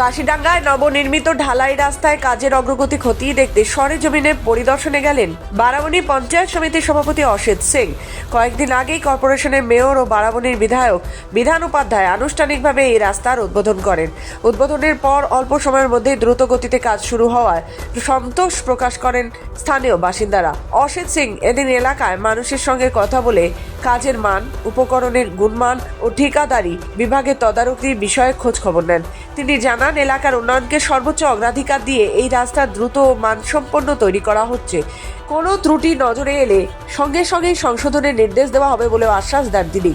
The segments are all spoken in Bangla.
কাশিডাঙ্গায় নবনির্মিত ঢালাই রাস্তায় কাজের অগ্রগতি খতিয়ে দেখতে সরেজমিনে পরিদর্শনে গেলেন বারাবণী পঞ্চায়েত সমিতির সভাপতি অসিত সিং। কয়েকদিন আগেই কর্পোরেশনের মেয়র ও বারাবণীর বিধায়ক বিধান উপাধ্যায় আনুষ্ঠানিকভাবে এই রাস্তার উদ্বোধন করেন। উদ্বোধনের পর অল্প সময়ের মধ্যে দ্রুত গতিতে কাজ শুরু হওয়ায় সন্তোষ প্রকাশ করেন স্থানীয় বাসিন্দারা। অসিত সিং এদিন এলাকায় মানুষের সঙ্গে কথা বলে কাজের মান, উপকরণের গুণমান ও ঠিকাদারি বিভাগের তদারকির বিষয়ে খোঁজ খবর নেন। তিনি জানান এলাকার উন্নয়নকে সর্বোচ্চ অগ্রাধিকার দিয়ে এই রাস্তা দ্রুত ও মানসম্পন্ন তৈরি করা হচ্ছে। কোনো ত্রুটি নজরে এলে সঙ্গে সঙ্গেই সংশোধনের নির্দেশ দেওয়া হবে বলেও আশ্বাস দেন তিনি।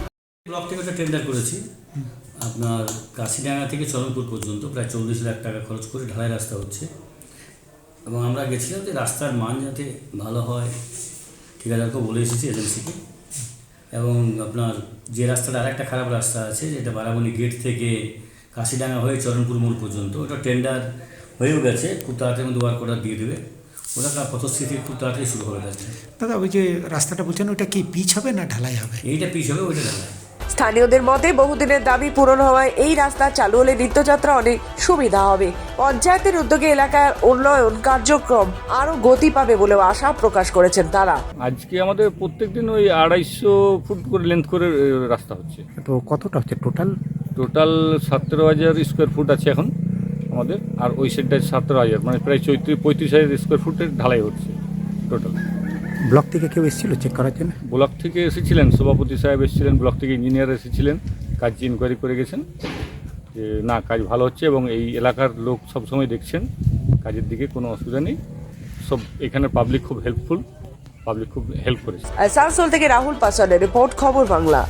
করেছি। আপনার কাশিডাঙ্গা থেকে চরমপুর পর্যন্ত প্রায় চল্লিশ লাখ টাকা খরচ করে ঢালাই রাস্তা হচ্ছে। এবং আমরা গেছিলাম যে রাস্তার মান যাতে ভালো হয় ঠিকাদারকেও বলে এসেছি এজেন্সিকে। এবং আপনার যে রাস্তাটা আরেকটা খারাপ রাস্তা আছে, যেটা বারাবণী গেট থেকে কাশিডাঙ্গা হয়ে চরণপুর মোড় পর্যন্ত। ওটা টেন্ডার হয়েও গেছে খুব তাড়াতাড়ি মধ্যে ওয়ার্ক অর্ডার দিয়ে দেবে। ওটা তার পথস্থিতি খুব তাড়াতাড়ি শুরু হবে গেছে দাদা ওই যে রাস্তাটা বলছেন ওটা কি পিচ হবে না ঢালাই হবে? এইটা পিস হবে ওইটা ঢালাই। স্থানীয়দের মতে বহুদিনের দাবি পূরণ হওয়ায় এই রাস্তা চালু হলে নিত্যযাত্রা অনেক সুবিধা হবে। পঞ্চায়েতের উদ্যোগে এলাকার উন্নয়ন কার্যক্রম আরও গতি পাবে বলেও আশা প্রকাশ করেছেন তারা। আজকে আমাদের প্রত্যেকদিন ওই আড়াইশো ফুট করে লেন্থ করে রাস্তা হচ্ছে। তো কতটা হচ্ছে টোটাল টোটাল সতেরো হাজার স্কোয়ার ফুট আছে এখন আমাদের আর ওই সাইডটায় সতেরো হাজার মানে প্রায় চৈত্রিশ পঁয়ত্রিশ হাজার স্কোয়ার ফুটের ঢালাই হচ্ছে টোটাল ব্লক থেকে কেউ এসেছিল চেক করার জন্য? ব্লক থেকে এসেছিলেন সভাপতি সাহেব এসেছিলেন ব্লক থেকে ইঞ্জিনিয়ার এসেছিলেন কাজ ইনকোয়ারি করে গেছেন যে না কাজ ভালো হচ্ছে এবং এই এলাকার লোক সবসময় দেখছেন কাজের দিকে কোনো অসুবিধা নেই সব এখানে পাবলিক খুব হেল্পফুল পাবলিক খুব হেল্প করেছে। আসানসোল থেকে রাহুল পাসওয়ানের রিপোর্ট খবর বাংলা।